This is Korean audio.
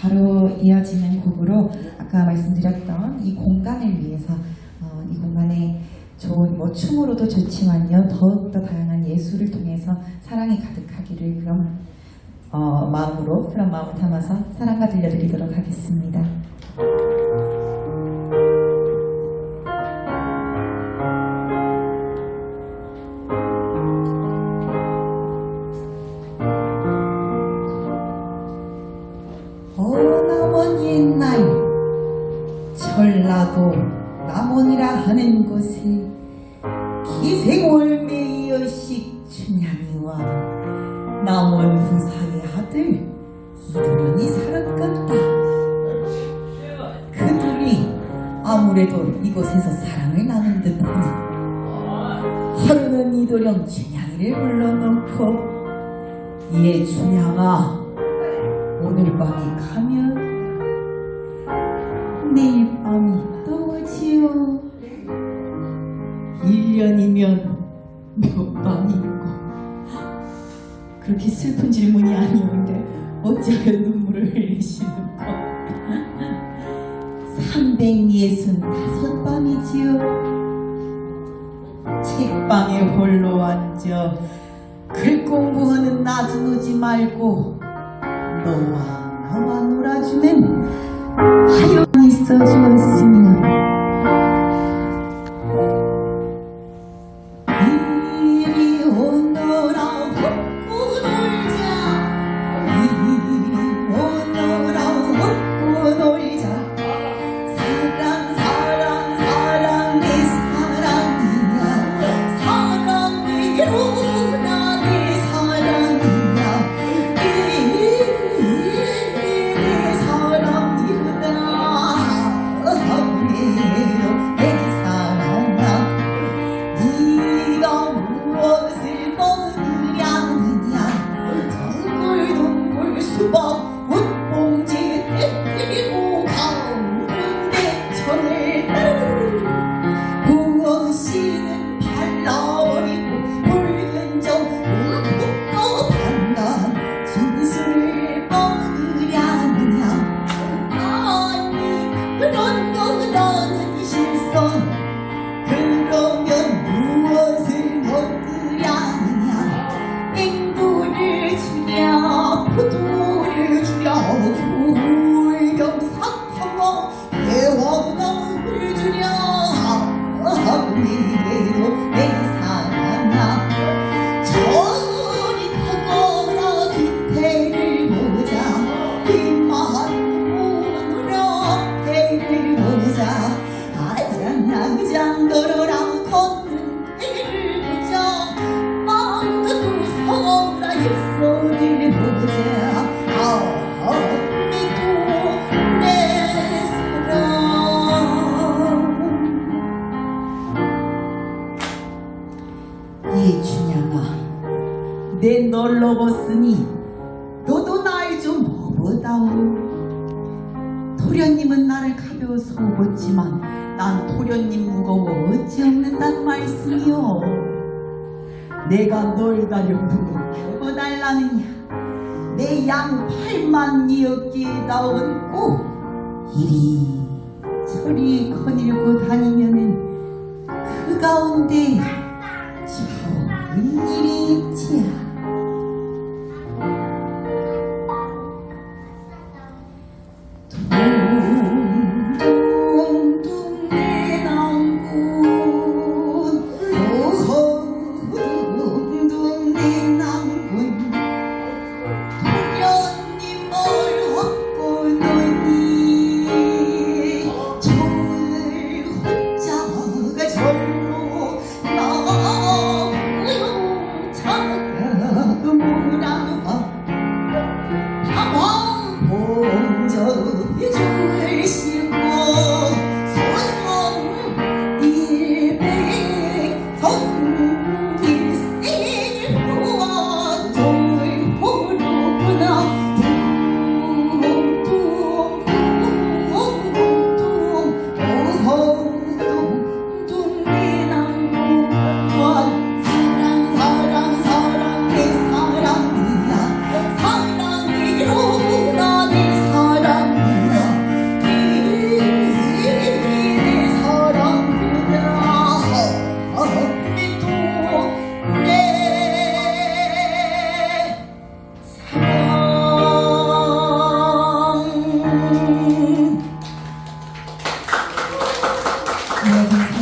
바로 이어지는 곡으로 아까 말씀드렸던 이 공간을 위해서 어, 이 공간에 좋은 뭐 춤으로도 좋지만요 더욱더 다양한 예술을 통해서 사랑이 가득하기를 그런 어, 마음으로 그런 마음을 담아서 사랑과 들려드리도록 하겠습니다. 하는 곳에 기생월매 여식 춘향이와 남원 후사의 아들 이도련이 살았겠다. 그 둘이 아무래도 이곳에서 사랑을 나눈 듯하니 하루는 이도령 춘향이를 불러놓고 얘 춘향아 오늘 밤이 가면 내일 밤이 또 오지요 1년이면 몇 밤이 있고. 그렇게 슬픈 질문이 아니었는데 어찌하여 눈물을 흘리시는가 365 밤이지요. 책방에 홀로 앉아 글 공부하는 나중 오지 말고 너와 나와 놀아주면 하여가 있어 주 넘었으니 너도 날좀 업어다오. 토련님은 나를 가벼워서 업었지만 난 토련님 무거워 어찌 없는단 말씀이오? 내가 널 가려고 업어달라느냐? 내 양 팔만 네 어깨에 얹고 이리 저리 거닐고 다니면은 그 가운데 좋은 일이 있지야. You Thank you.